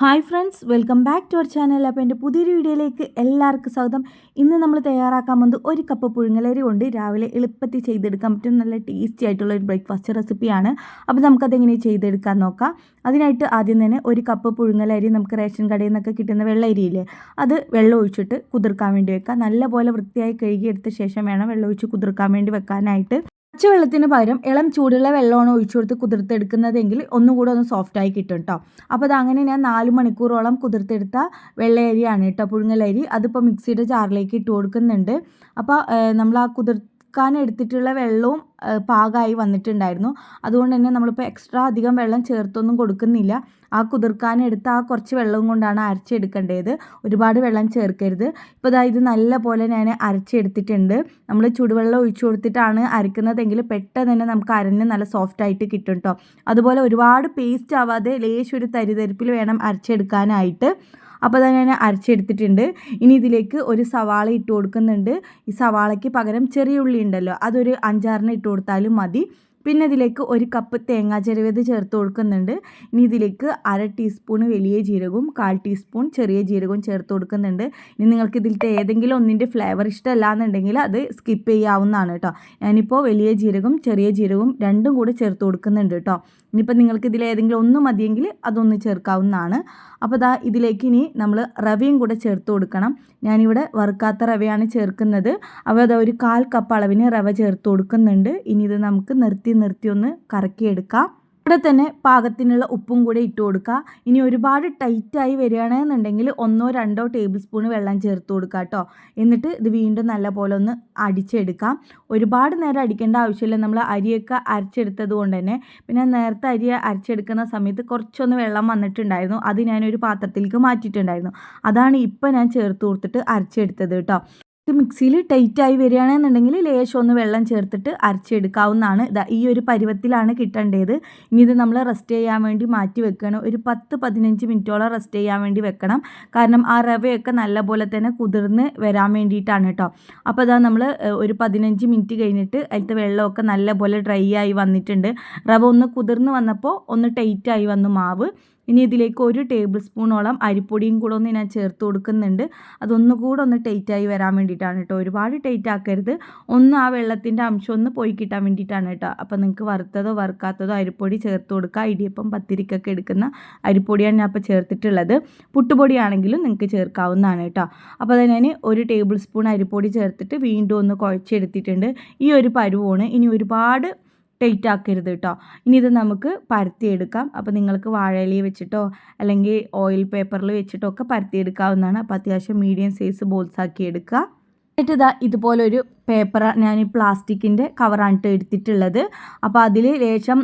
Hi friends welcome back to our channel അപ്പോൾ എന്റെ പുതിയൊരു വീഡിയോയിലേക്ക് എല്ലാവർക്കും സ്വാഗതം. ഇന്ന് നമ്മൾ തയ്യാറാക്കാൻ പോകുന്നത് ഒരു കപ്പ് പുഴുങ്ങലരി കൊണ്ട് രാവിലെ എളുപ്പത്തിൽ ചെയ്തെടുക്കാൻ പറ്റും നല്ല ടേസ്റ്റി ആയിട്ടുള്ള ഒരു ബ്രേക്ക്ഫാസ്റ്റ് റെസിപ്പിയാണ് അപ്പോൾ നമുക്കത് എങ്ങനെ ചെയ്തെടുക്കാൻ നോക്കാം. അതിനായിട്ട് ആദ്യം തന്നെ ഒരു കപ്പ് പുഴുങ്ങലരി നമുക്ക് റേഷൻ കടയിൽ നിന്നൊക്കെ കിട്ടുന്ന വെള്ള അരിയില്ലേ അത് വെള്ളം ഒഴിച്ചിട്ട് കുതിർക്കാൻ വേണ്ടി വെക്കാം. നല്ലപോലെ വൃത്തിയായി കഴുകിയെടുത്ത ശേഷം വേണം വെള്ളം ഒഴിച്ച് കുതിർക്കാൻ വേണ്ടി വെക്കാനായിട്ട്. പച്ചവെള്ളത്തിന് പകരം ഇളം ചൂടുള്ള വെള്ളമാണ് ഒഴിച്ചു കൊടുത്ത് കുതിർത്തെടുക്കുന്നതെങ്കിൽ ഒന്നും കൂടെ ഒന്ന് സോഫ്റ്റായി കിട്ടും കേട്ടോ അപ്പോൾ അത് അങ്ങനെ ഞാൻ നാല് മണിക്കൂറോളം കുതിർത്തെടുത്ത വെള്ളയരിയാണ് കേട്ടോ പുഴുങ്ങലരി. അതിപ്പോൾ മിക്സിയുടെ ജാറിലേക്ക് ഇട്ട് കൊടുക്കുന്നുണ്ട്. അപ്പോൾ നമ്മൾ ആ കുതിർ കുതിർക്കാൻ എടുത്തിട്ടുള്ള വെള്ളവും പാകമായി വന്നിട്ടുണ്ടായിരുന്നു. അതുകൊണ്ട് തന്നെ നമ്മളിപ്പോൾ എക്സ്ട്രാ അധികം വെള്ളം ചേർത്തൊന്നും കൊടുക്കുന്നില്ല. ആ കുതിർക്കാൻ എടുത്ത ആ കുറച്ച് വെള്ളവും കൊണ്ടാണ് അരച്ചെടുക്കേണ്ടത്. ഒരുപാട് വെള്ളം ചേർക്കരുത്. ഇപ്പോൾ ഇതാ ഇത് നല്ല പോലെ ഞാൻ അരച്ചെടുത്തിട്ടുണ്ട്. നമ്മൾ ചൂടുവെള്ളം ഒഴിച്ചു കൊടുത്തിട്ടാണ് അരക്കുന്നതെങ്കിൽ പെട്ടെന്ന് തന്നെ നമുക്ക് അരഞ്ഞ് നല്ല സോഫ്റ്റ് ആയിട്ട് കിട്ടും കേട്ടോ അതുപോലെ ഒരുപാട് പേസ്റ്റ് ആവാതെ ലേശം ഒരു തരിതരിപ്പിൽ വേണം അരച്ചെടുക്കാനായിട്ട്. അപ്പോൾ അത് ഞാൻ അരച്ചെടുത്തിട്ടുണ്ട്. ഇനി ഇതിലേക്ക് ഒരു സവാള ഇട്ട് കൊടുക്കുന്നുണ്ട്. ഈ സവാളയ്ക്ക് പകരം ചെറിയ ഉള്ളി ഉണ്ടല്ലോ അതൊരു അഞ്ചാറിന് ഇട്ട് കൊടുത്താലും മതി. പിന്നെ ഇതിലേക്ക് ഒരു കപ്പ് തേങ്ങാ ചെരുവത് ചേർത്ത് കൊടുക്കുന്നുണ്ട്. ഇനി ഇതിലേക്ക് അര ടീസ്പൂൺ വലിയ ജീരകവും കാൽ ടീസ്പൂൺ ചെറിയ ജീരകവും ചേർത്ത് കൊടുക്കുന്നുണ്ട്. ഇനി നിങ്ങൾക്ക് ഇതിലത്തെ ഏതെങ്കിലും ഒന്നിന്റെ ഫ്ലേവർ ഇഷ്ടമല്ല എന്നുണ്ടെങ്കിൽ അത് സ്കിപ്പ് ചെയ്യാവുന്നതാണ് കേട്ടോ. ഞാനിപ്പോൾ വലിയ ജീരകവും ചെറിയ ജീരകവും രണ്ടും കൂടെ ചേർത്ത് കൊടുക്കുന്നുണ്ട് കേട്ടോ. ഇനിയിപ്പോൾ നിങ്ങൾക്ക് ഇതിൽ ഏതെങ്കിലും ഒന്ന് മതിയെങ്കിൽ അതൊന്ന് ചേർക്കാവുന്നതാണ്. അപ്പോൾ ദാ ഇതിലേക്ക് ഇനി നമ്മൾ റവയും കൂടെ ചേർത്ത് കൊടുക്കണം. ഞാനിവിടെ വറുക്കാത്ത റവയാണ് ചേർക്കുന്നത്. അപ്പോൾ അതാ ഒരു കാൽ കപ്പ് അളവിന് റവ ചേർത്ത് കൊടുക്കുന്നുണ്ട്. ഇനി ഇത് നമുക്ക് നിർത്തി നിർത്തി ഒന്ന് കറക്കിയെടുക്കാം. ഇവിടെ തന്നെ പാകത്തിനുള്ള ഉപ്പും കൂടെ ഇട്ട് കൊടുക്കുക. ഇനി ഒരുപാട് ടൈറ്റായി വരികയാണെന്നുണ്ടെങ്കിൽ ഒന്നോ രണ്ടോ ടേബിൾ സ്പൂൺ വെള്ളം ചേർത്ത് കൊടുക്കുക കേട്ടോ. എന്നിട്ട് ഇത് വീണ്ടും നല്ല പോലെ ഒന്ന് അടിച്ചെടുക്കാം. ഒരുപാട് നേരം അടിക്കേണ്ട ആവശ്യമില്ല. നമ്മൾ അരിയൊക്കെ അരച്ചെടുത്തത് കൊണ്ട് തന്നെ. പിന്നെ നേരത്തെ അരി അരച്ചെടുക്കുന്ന സമയത്ത് കുറച്ചൊന്ന് വെള്ളം വന്നിട്ടുണ്ടായിരുന്നു. അത് ഞാനൊരു പാത്രത്തിലേക്ക് മാറ്റിയിട്ടുണ്ടായിരുന്നു. അതാണ് ഇപ്പം ഞാൻ ചേർത്ത് കൊടുത്തിട്ട് അരച്ചെടുത്തത് കേട്ടോ. മിക്സിയിൽ ടൈറ്റായി വരികയാണെന്നുണ്ടെങ്കിൽ ലേശം ഒന്ന് വെള്ളം ചേർത്തിട്ട് അരച്ചെടുക്കാവുന്നതാണ്. ഇതാ ഈ ഒരു പരുവത്തിലാണ് കിട്ടേണ്ടത്. ഇനി ഇത് നമ്മൾ റെസ്റ്റ് ചെയ്യാൻ വേണ്ടി മാറ്റി വെക്കണം. ഒരു പത്ത് പതിനഞ്ച് മിനിറ്റോളം റെസ്റ്റ് ചെയ്യാൻ വേണ്ടി വെക്കണം. കാരണം ആ റവയൊക്കെ നല്ലപോലെ തന്നെ കുതിർന്ന് വരാൻ വേണ്ടിയിട്ടാണ് കേട്ടോ. അപ്പോൾ അതാ നമ്മൾ ഒരു പതിനഞ്ച് മിനിറ്റ് കഴിഞ്ഞിട്ട് അതിലത്തെ വെള്ളമൊക്കെ നല്ലപോലെ ഡ്രൈ ആയി വന്നിട്ടുണ്ട്. റവ ഒന്ന് കുതിർന്ന് വന്നപ്പോൾ ഒന്ന് ടൈറ്റായി വന്നു മാവ്. ഇനി ഇതിലേക്ക് ഒരു ടേബിൾ സ്പൂണോളം അരിപ്പൊടിയും കൂടെ ഒന്ന് ഞാൻ ചേർത്ത് കൊടുക്കുന്നുണ്ട്. അതൊന്നുകൂടെ ഒന്ന് ടൈറ്റായി വരാൻ വേണ്ടിയിട്ടാണ് കേട്ടോ. ഒരുപാട് ടൈറ്റ് ആക്കരുത്. ഒന്ന് ആ വെള്ളത്തിന്റെ അംശം ഒന്ന് പോയി കിട്ടാൻ വേണ്ടിയിട്ടാണ് കേട്ടോ. അപ്പോൾ നിങ്ങൾക്ക് വറുത്തതോ വറുക്കാത്തതോ അരിപ്പൊടി ചേർത്ത് കൊടുക്കുക. ഇടിയപ്പം പത്തിരിക്കൊക്കെ എടുക്കുന്ന അരിപ്പൊടിയാണ് ഞാൻ അപ്പോൾ ചേർത്തിട്ടുള്ളത്. പുട്ടുപൊടിയാണെങ്കിലും നിങ്ങൾക്ക് ചേർക്കാവുന്നതാണ് കേട്ടോ. അപ്പോൾ അത് ഞാൻ ഒരു ടേബിൾ സ്പൂൺ അരിപ്പൊടി ചേർത്തിട്ട് വീണ്ടും ഒന്ന് കുഴച്ചെടുത്തിട്ടുണ്ട്. ഈ ഒരു പരുവാണ് ഇനി ഒരുപാട് ടൈറ്റ് ആക്കരുത് കേട്ടോ ഇനി ഇത് നമുക്ക് പരത്തിയെടുക്കാം. അപ്പോൾ നിങ്ങൾക്ക് വാഴയില വെച്ചിട്ടോ അല്ലെങ്കിൽ ഓയിൽ പേപ്പറിൽ വെച്ചിട്ടോ ഒക്കെ പരത്തിയെടുക്കാവുന്നതാണ്. അപ്പോൾ അത്യാവശ്യം മീഡിയം സൈസ് ബോൾസ് ആക്കി എടുക്കുക. എന്നിട്ട് ഇതാ ഇതുപോലൊരു പേപ്പർ ഞാൻ ഈ പ്ലാസ്റ്റിക്കിന്റെ കവറാണ് എടുത്തിട്ടുള്ളത്. അപ്പോൾ അതിൽ ലേശം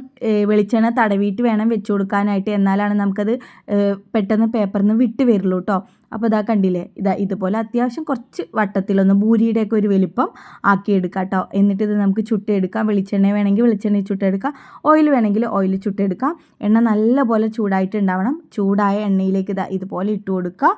വെളിച്ചെണ്ണ തടവിയിട്ട് വേണം വെച്ച് കൊടുക്കാനായിട്ട്. എന്നാലാണ് നമുക്കത് പെട്ടെന്ന് പേപ്പറിൽ നിന്ന് വിട്ട് വരുള്ളൂ കേട്ടോ അപ്പോൾ ഇതാ കണ്ടില്ലേ? ഇതാ ഇതുപോലെ അത്യാവശ്യം കുറച്ച് വട്ടത്തിലൊന്ന് ബൂരിയുടെയൊക്കെ ഒരു വലിപ്പം ആക്കിയെടുക്കാം കേട്ടോ എന്നിട്ട് ഇത് നമുക്ക് ചുട്ടെടുക്കാം. വെളിച്ചെണ്ണ വേണമെങ്കിൽ വെളിച്ചെണ്ണ ചുട്ടെടുക്കാം. ഓയിൽ വേണമെങ്കിൽ ഓയിൽ ചുട്ടെടുക്കാം. എണ്ണ നല്ലപോലെ ചൂടായിട്ടുണ്ടാവണം. ചൂടായ എണ്ണയിലേക്ക് ഇതാ ഇതുപോലെ ഇട്ട് കൊടുക്കുക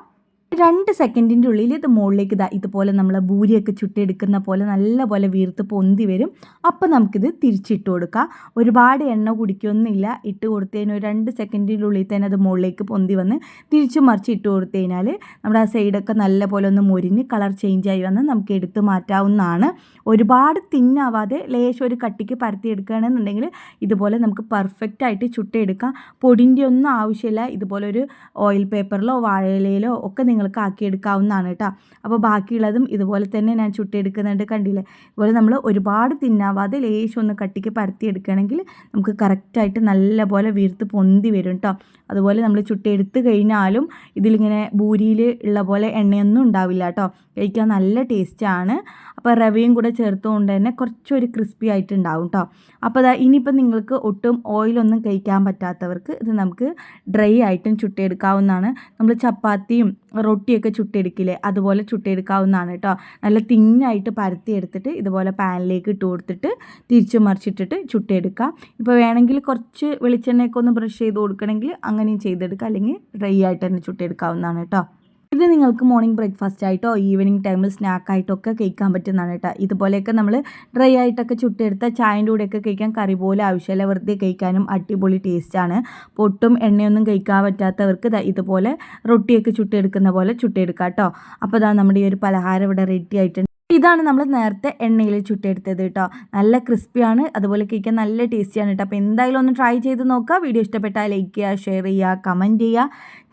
രണ്ട് സെക്കൻഡിന്റെ ഉള്ളിൽ ഇത് മുകളിലേക്ക് ഇതാ ഇതുപോലെ നമ്മൾ ഭൂരിയൊക്കെ ചുട്ടെടുക്കുന്ന പോലെ നല്ല പോലെ വീർത്ത് പൊന്തി വരും. അപ്പോൾ നമുക്കിത് തിരിച്ചിട്ട് കൊടുക്കാം. ഒരുപാട് എണ്ണ കുടിക്കൊന്നുമില്ല. ഇട്ട് കൊടുത്തതിന് ഒരു രണ്ട് സെക്കൻഡിന്റെ ഉള്ളിൽ തന്നെ അത് മുകളിലേക്ക് പൊന്തി വന്ന് തിരിച്ചു മറിച്ച് ഇട്ട് കൊടുത്തു കഴിഞ്ഞാൽ നമ്മുടെ ആ സൈഡൊക്കെ നല്ല പോലെ ഒന്ന് മുരിഞ്ഞ് കളർ ചേഞ്ച് ആയി വന്ന് നമുക്ക് എടുത്ത് മാറ്റാവുന്നതാണ്. ഒരുപാട് തിന്നാവാതെ ലേശം ഒരു കട്ടിക്ക് പരത്തിയെടുക്കുകയാണെന്നുണ്ടെങ്കിൽ ഇതുപോലെ നമുക്ക് പെർഫെക്റ്റ് ആയിട്ട് ചുട്ടെടുക്കാം. പൊടിന്റെ ഒന്നും ആവശ്യമില്ല. ഇതുപോലെ ഒരു ഓയിൽ പേപ്പറിലോ വാഴയിലയിലോ ഒക്കെ നിങ്ങൾ നിങ്ങൾക്ക് ആക്കിയെടുക്കാവുന്നതാണ് കേട്ടോ. അപ്പോൾ ബാക്കിയുള്ളതും ഇതുപോലെ തന്നെ ഞാൻ ചുട്ടെടുക്കുന്നുണ്ട് കണ്ടില്ലേ? ഇതുപോലെ നമ്മൾ ഒരുപാട് തിന്നാവാതെ ലേശം ഒന്ന് കട്ടിക്ക് പരത്തി എടുക്കുകയാണെങ്കിൽ നമുക്ക് കറക്റ്റായിട്ട് നല്ലപോലെ വീർത്ത് പൊന്തി വരും കേട്ടോ. അതുപോലെ നമ്മൾ ചുട്ടെടുത്ത് കഴിഞ്ഞാലും ഇതിലിങ്ങനെ ഭൂരിയിൽ ഉള്ള പോലെ എണ്ണയൊന്നും ഉണ്ടാവില്ല കേട്ടോ. കഴിക്കാൻ നല്ല ടേസ്റ്റാണ് അപ്പോൾ റവയും കൂടെ ചേർത്തുകൊണ്ട് തന്നെ കുറച്ചൊരു ക്രിസ്പി ആയിട്ടുണ്ടാവും കേട്ടോ അപ്പോൾ അതാ ഇനിയിപ്പോൾ നിങ്ങൾക്ക് ഒട്ടും ഓയിലൊന്നും കഴിക്കാൻ പറ്റാത്തവർക്ക് ഇത് നമുക്ക് ഡ്രൈ ആയിട്ടും ചുട്ടെടുക്കാവുന്നതാണ്. നമ്മൾ ചപ്പാത്തിയും റൊട്ടിയൊക്കെ ചുട്ടെടുക്കില്ലേ അതുപോലെ ചുട്ടെടുക്കാവുന്നതാണ് കേട്ടോ നല്ല തിന്നായിട്ട് പരത്തി എടുത്തിട്ട് ഇതുപോലെ പാനിലേക്ക് ഇട്ട് കൊടുത്തിട്ട് തിരിച്ചു മറിച്ചിട്ടിട്ട് ചുട്ടെടുക്കാം. ഇപ്പോൾ വേണമെങ്കിൽ കുറച്ച് വെളിച്ചെണ്ണയൊക്കെ ഒന്ന് ബ്രഷ് ചെയ്ത് കൊടുക്കണമെങ്കിൽ അങ്ങനെയും ചെയ്തെടുക്കുക അല്ലെങ്കിൽ ഡ്രൈ ആയിട്ട് തന്നെ ചുട്ടെടുക്കാവുന്നതാണ് കേട്ടോ ഇത് നിങ്ങൾക്ക് മോർണിംഗ് ബ്രേക്ക്ഫാസ്റ്റ് ആയിട്ടോ ഈവനിങ് ടൈമിൽ സ്നാക്കായിട്ടോ ഒക്കെ കഴിക്കാൻ പറ്റുന്നതാണ് കേട്ടോ ഇതുപോലെയൊക്കെ നമ്മൾ ഡ്രൈ ആയിട്ടൊക്കെ ചുട്ടെടുത്ത ചായന്റെ കൂടെയൊക്കെ കഴിക്കാൻ കറി പോലെ ആവശ്യമില്ല വെറുതെ കഴിക്കാനും അടിപൊളി ടേസ്റ്റാണ് പൊട്ടും എണ്ണയൊന്നും കഴിക്കാൻ പറ്റാത്തവർക്ക് ഇതുപോലെ റൊട്ടിയൊക്കെ ചുട്ടെടുക്കുന്ന പോലെ ചുട്ടെടുക്കാം കേട്ടോ അപ്പോൾ ഇതാ നമ്മുടെ ഈ ഒരു പലഹാരം ഇവിടെ റെഡി ആയിട്ടുണ്ട്. ഇതാണ് നമ്മൾ നേരത്തെ എണ്ണയിൽ ചുട്ടെടുത്തത് കേട്ടോ. നല്ല ക്രിസ്പിയാണ് അതുപോലെ കഴിക്കാൻ നല്ല ടേസ്റ്റിയാണ് കേട്ടോ. അപ്പോൾ എന്തായാലും ഒന്ന് ട്രൈ ചെയ്ത് നോക്കുക. വീഡിയോ ഇഷ്ടപ്പെട്ടാൽ ലൈക്ക് ചെയ്യുക ഷെയർ ചെയ്യുക കമന്റ് ചെയ്യുക.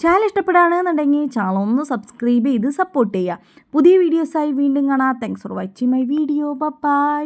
ചാനൽ ഇഷ്ടപ്പെടുകയാണെന്നുണ്ടെങ്കിൽ ചാനൽ ഒന്ന് സബ്സ്ക്രൈബ് ചെയ്ത് സപ്പോർട്ട് ചെയ്യുക. പുതിയ വീഡിയോസായി വീണ്ടും കാണാം. Thanks for watching my video bye